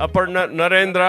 ಅಪರ್ಣ ನರೇಂದ್ರ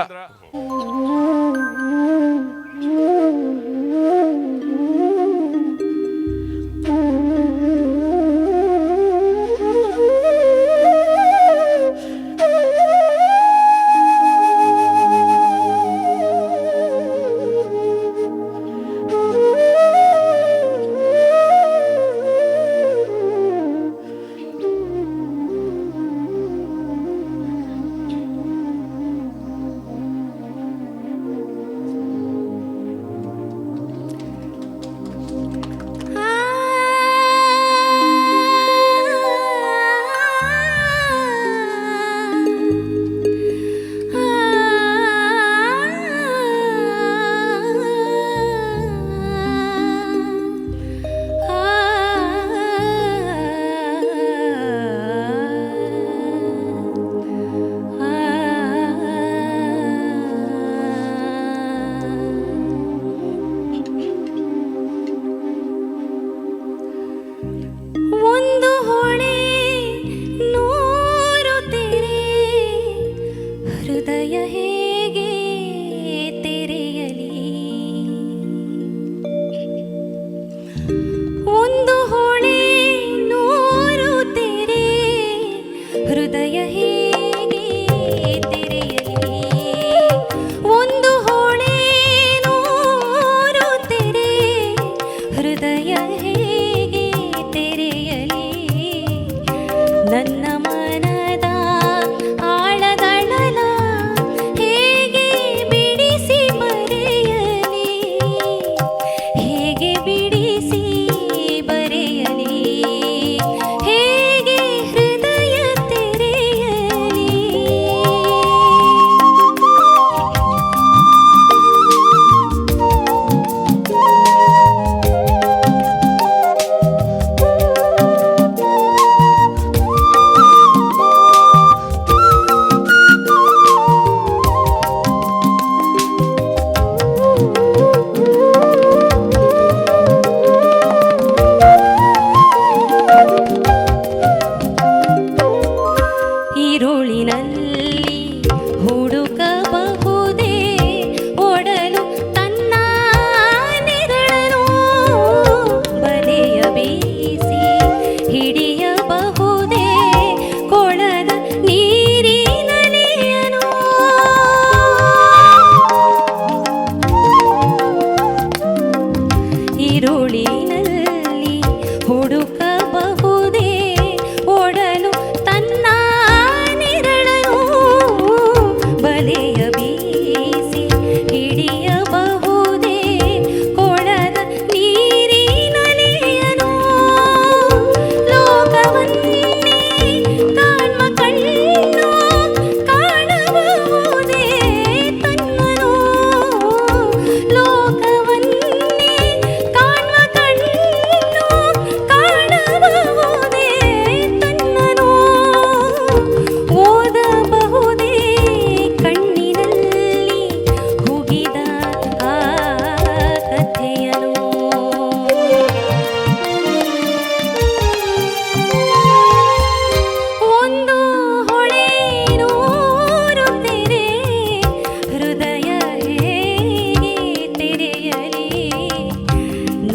努力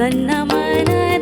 ನನ್ನ ಮನ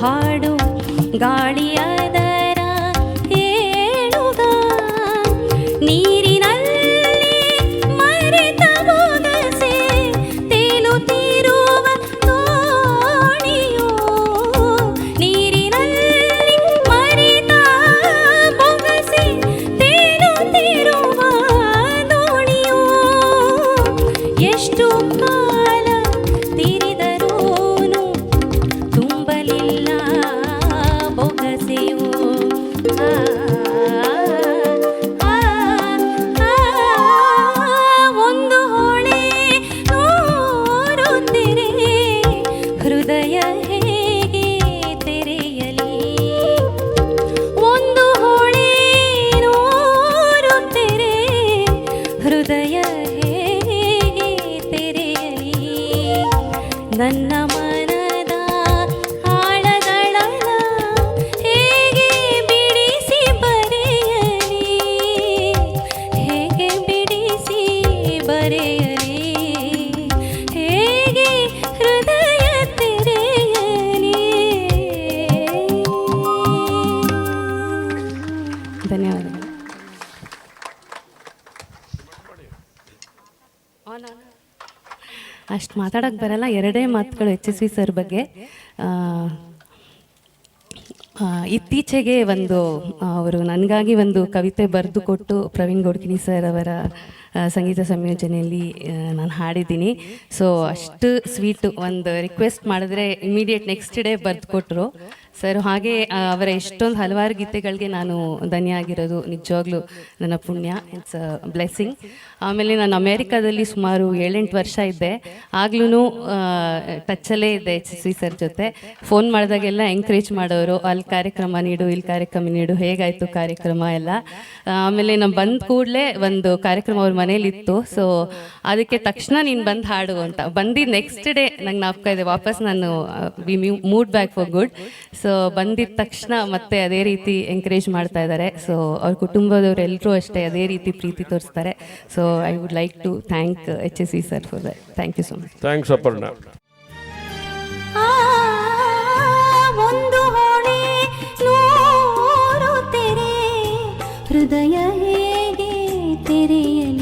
ಹಾಡು ಗಾಳಿಯದರ ಧನ್ಯವಾದಗಳು. ಅಷ್ಟು ಮಾತಾಡೋಕ್ಕೆ ಬರಲ್ಲ, ಎರಡೇ ಮಾತುಗಳು ಎಚ್ ಎಸ್ ವಿ ಸರ್ ಬಗ್ಗೆ. ಇತ್ತೀಚೆಗೆ ಒಂದು ಅವರು ನನಗಾಗಿ ಒಂದು ಕವಿತೆ ಬರೆದು ಕೊಟ್ಟು ಪ್ರವೀಣ್ ಗೋಡ್ಕಿನಿ ಸರ್ ಅವರ ಸಂಗೀತ ಸಂಯೋಜನೆಯಲ್ಲಿ ನಾನು ಹಾಡಿದ್ದೀನಿ. ಸೊ ಅಷ್ಟು ಸ್ವೀಟು ಒಂದು ರಿಕ್ವೆಸ್ಟ್ ಮಾಡಿದ್ರೆ ಇಮಿಡಿಯೇಟ್ ನೆಕ್ಸ್ಟ್ ಡೇ ಬರೆದು ಕೊಟ್ಟರು ಸರ್, ಹಾಗೆ ಅವರ ಎಷ್ಟೊಂದು ಹಲವಾರು ಗೀತೆಗಳಿಗೆ ನಾನು ಧನ್ಯ ಆಗಿರೋದು ನಿಜವಾಗ್ಲೂ ನನ್ನ ಪುಣ್ಯ. ಇಟ್ಸ್ ಬ್ಲೆಸ್ಸಿಂಗ್ ಆಮೇಲೆ ನಾನು ಅಮೇರಿಕಾದಲ್ಲಿ ಸುಮಾರು ಏಳೆಂಟು ವರ್ಷ ಇದ್ದೆ. ಆಗ್ಲೂ ಟಚ್ಚಲ್ಲೇ ಇದ್ದೆ ಎಚ್ ಸಿ ಸರ್ ಜೊತೆ. ಫೋನ್ ಮಾಡಿದಾಗೆಲ್ಲ ಎಂಕರೇಜ್ ಮಾಡೋರು. ಅಲ್ಲಿ ಕಾರ್ಯಕ್ರಮ ನೀಡು, ಇಲ್ಲಿ ಕಾರ್ಯಕ್ರಮ ನೀಡು. ಹೇಗಾಯಿತು ಕಾರ್ಯಕ್ರಮ ಎಲ್ಲ? ಆಮೇಲೆ ನಾನು ಬಂದ ಕೂಡಲೇ ಒಂದು ಕಾರ್ಯಕ್ರಮ ಅವ್ರ ಮನೇಲಿ ಇತ್ತು ಸೊ ಅದಕ್ಕೆ ತಕ್ಷಣ ನೀನು ಬಂದು ಹಾಡು ಅಂತ. ಬಂದಿದ್ದು ನೆಕ್ಸ್ಟ್ ಡೇ ನಂಗೆ ನಾಪ್ಕ ಇದೆ. ವಾಪಸ್ ನಾನು we moved back for good so ಬಂದಿದ್ದ ತಕ್ಷಣ ಮತ್ತೆ ಅದೇ ರೀತಿ ಎಂಕರೇಜ್ ಮಾಡ್ತಾ ಇದ್ದಾರೆ ಸೊ ಅವ್ರ ಕುಟುಂಬದವರೆಲ್ಲರೂ ಅಷ್ಟೇ ಅದೇ ರೀತಿ ಪ್ರೀತಿ ತೋರಿಸ್ತಾರೆ. So I would like to thank H S C sir for that thank you so much thanks Aparna ಒಂದು ಹೊಣೆ ನೂರು ತೆರೆ ಹೃದಯ ಹೇಗೆ ತೆರೆಯಲಿ?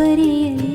ಹೇಗೆ